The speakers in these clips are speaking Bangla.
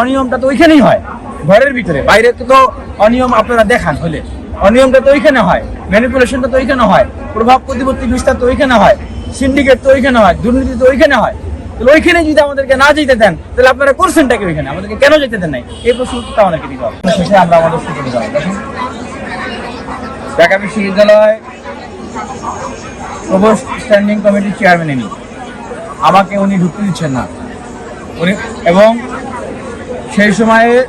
অনিয়মটা তো ওইখানেই হয়, ঘরের ভিতরে। বাইরে তো তো অনিয়ম আপনারা দেখান হলে। অনিয়মটা তো ওইখানে হয় ম্যানিপুলেশনটা তো ওইখানে হয়, প্রভাব প্রতিপত্তি বিস্তার তো ওইখানে হয় সিন্ডিকেট তো ওইখানে হয়, দুর্নীতি তো ওইখানে হয়। তাহলে ওইখানে যদি আমাদেরকে না যেতে দেন, তাহলে আপনারা করছেনটা কি ওইখানে? আমাদেরকে কেন যেতে দেন নাই? এই প্রশ্ন উত্তরটা আমাদেরকে দিতে হবে শেষে আমরা আমাদের যাব ঢাকা বিশ্ববিদ্যালয় প্রভোস্ট স্ট্যান্ডিং কমিটির চেয়ারম্যান ইনি আমাকে উনি ঢুকতে দিচ্ছেন না। উনি এবং সেই সময়ে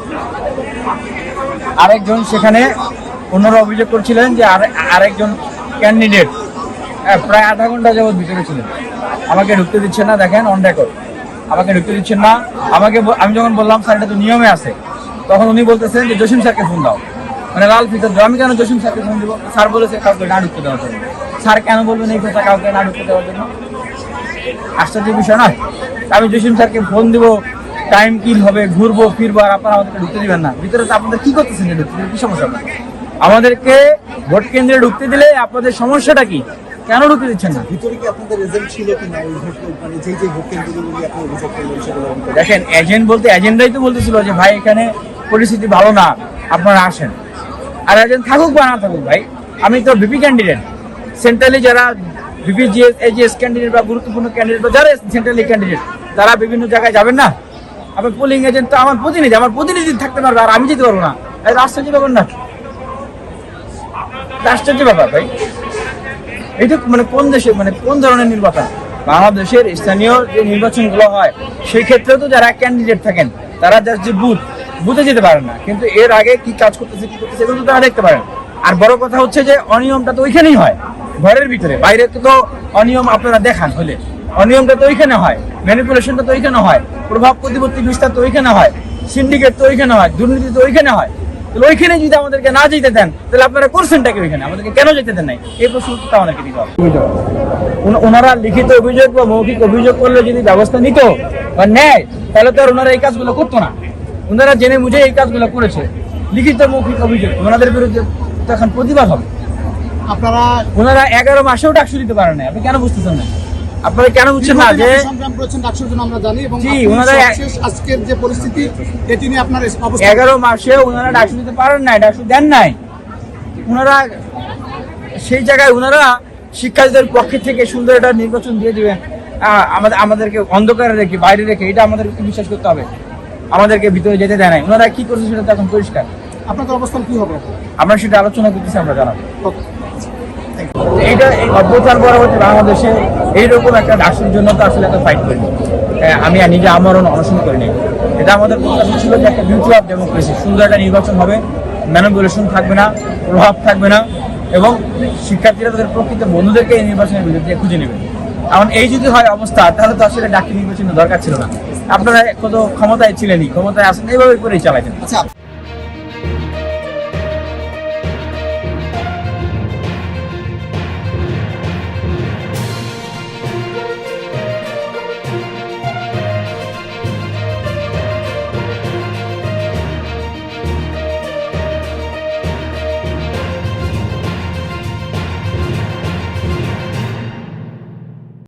আরেকজন সেখানে অন্যরা অভিযোগ করছিলেন যে আরে- আরেকজন ক্যান্ডিডেট প্রায় আধা ঘণ্টা যাবৎ ভিতরে ছিলেন। আমাকে ঢুকতে দিচ্ছেন না, দেখেন অন রেকর্ড আমাকে ঢুকতে দিচ্ছেন না। আমাকে আমি যখন বললাম, স্যার, এটা তো নিয়মে আছে। তখন উনি বলতেছেন যে, জসিম স্যারকে ফোন দাও। মানে লাল দাও আমি কেন জসিম স্যারকে ফোন দিব? স্যার বলেছে কাউকে না ঢুকতে দেওয়ার জন্য। স্যার কেন বলবেন এই কথা, কাউকে না ঢুকতে দেওয়ার জন্য? আশ্চর্য বিষয় নয়। আমি জসিম স্যারকে ফোন দিব টাইম কিল হবে ঘুরবো ফিরবো আর আপনারা আমাদেরকে ঢুকতে দিবেন না। ভিতরে তো আপনাদের কি করতেছেন ঢুকতে দিলে কি সমস্যা আমাদেরকে ভোট কেন্দ্রে ঢুকতে দিলে আপনাদের সমস্যাটা কি? কেন ঢুকতে দিচ্ছেন না? ভিতরে কি আপনাদের এজেন্ট ছিল কিনা? ওই ভোট মানে যেই যেই ভোট কেন্দ্রগুলো আপনি অভিযোগ করলেন সেগুলো দেখেন এজেন্ট বলতে এজেন্টরাই তো বলতেছিল যে ভাই এখানে পরিস্থিতি ভালো না আপনারা আসেন। আর এজেন্ট থাকুক বা না থাকুক ভাই আমি তো ভিপি ক্যান্ডিডেট সেন্ট্রালি যারা ভিপি জিএস এজিএস ক্যান্ডিডেট বা গুরুত্বপূর্ণ ক্যান্ডিডেট বা যারা সেন্ট্রালি ক্যান্ডিডেট তারা বিভিন্ন জায়গায় যাবেন না? আপনার পোলিং এজেন্ট তো আমার প্রতিনিধি আমার প্রতিনিধি থাকতে পারবে, আর আমি যেতে পারব না। আশ্চর্য ব্যাপার না? আশ্চর্য ব্যাপার ভাই। এটা মানে কোন দেশে মানে কোন ধরনের নির্বাচন? বাংলাদেশের স্থানীয় যে নির্বাচনগুলো হয় সেই ক্ষেত্রেও তো যারা ক্যান্ডিডেট থাকেন, তারা জাস্ট যে বুথ বুথে যেতে পারেন না। কিন্তু এর আগে কি কাজ করতেছে, কি করতেছে, এগুলো তো তারা দেখতে পারেন। আর বড় কথা হচ্ছে যে, অনিয়মটা তো ওইখানেই হয়, ঘরের ভিতরে। বাইরে তো অনিয়ম আপনারা দেখান হলে। অনিয়মটা তো ওইখানে হয়। ম্যানিপুলেশনটা তো ওইখানে হয়। প্রভাব প্রতিপত্তি বিস্তার তো ওইখানে হয়। সিন্ডিকেট তো ওইখানে হয়। দুর্নীতি তো ওইখানে হয়। তাহলে ওইখানে যদি আমাদেরকে না যেতে দেন তাহলে আপনারা করছেনটা কি ওইখানে? আমাদেরকে কেন যেতে দেন নাই? এই প্রশ্ন উত্তরটা আমাদেরকে দিতে হবে। ওনারা লিখিত অভিযোগ বা মৌখিক অভিযোগ করলে যদি ব্যবস্থা নিত বা নেয় তাহলে তো আর ওনারা এই কাজগুলো করতো না। ওনারা জেনে বুঝে এই কাজগুলো করেছে। লিখিত মৌখিক অভিযোগ। ওনাদের বিরুদ্ধে তখন প্রতিবাদ হবে। আপনারা ওনারা এগারো মাসেও ডাকসু দিতে পারেন না আপনি কেন বুঝতেছেন না? আপনারা কেন বুঝছেন না যে সংগ্রাম করেছেন ডাকসুর জন্য আমরা জানি এবং জি, ওনারা- আজকের যে পরিস্থিতি এটি নিয়ে আপনার অবস্থা এগারো মাসে ওনারা ডাকসু দিতে পারেন নাই ডাকসু দেন নাই। ওনারা সেই জায়গায় ওনারা শিক্ষার্থীদের পক্ষে থেকে সুন্দর একটা নির্বাচন দিয়ে দিবেন। আমাদের আমাদেরকে অন্ধকারে রেখে বাইরে রেখে এটা আমাদেরকে বিশ্বাস করতে হবে। আমাদেরকে ভিতরে যেতে দেয় নাই। ওনারা কি করছে সেটা তো এখন পরিষ্কার। আপনাদের অবস্থান কি হবে? আমরা সেটা আলোচনা করতেছি আমরা জানাব। এই অভ্যুত্থান বাংলাদেশে, এইরকম একটা জন্য তো আসলে এত ফাইট করিনি। আমি নিজে অনশন করিনি। এটা আমাদের প্রত্যাশা ছিল যে একটা ডেমোক্রেসি সুন্দর একটা নির্বাচন হবে থাকবে না, প্রভাব থাকবে না, এবং শিক্ষার্থীরা তাদের প্রকৃত বন্ধুদেরকে এই নির্বাচনের বিরুদ্ধে খুঁজে নেবে। এখন এই যদি হয় অবস্থা, তাহলে তো আসলে ডাকি নির্বাচনের দরকার ছিল না। আপনারা কত ক্ষমতায় ছিলেনই, ক্ষমতায় আসেন, এইভাবে করেই চালাইতেন। আচ্ছা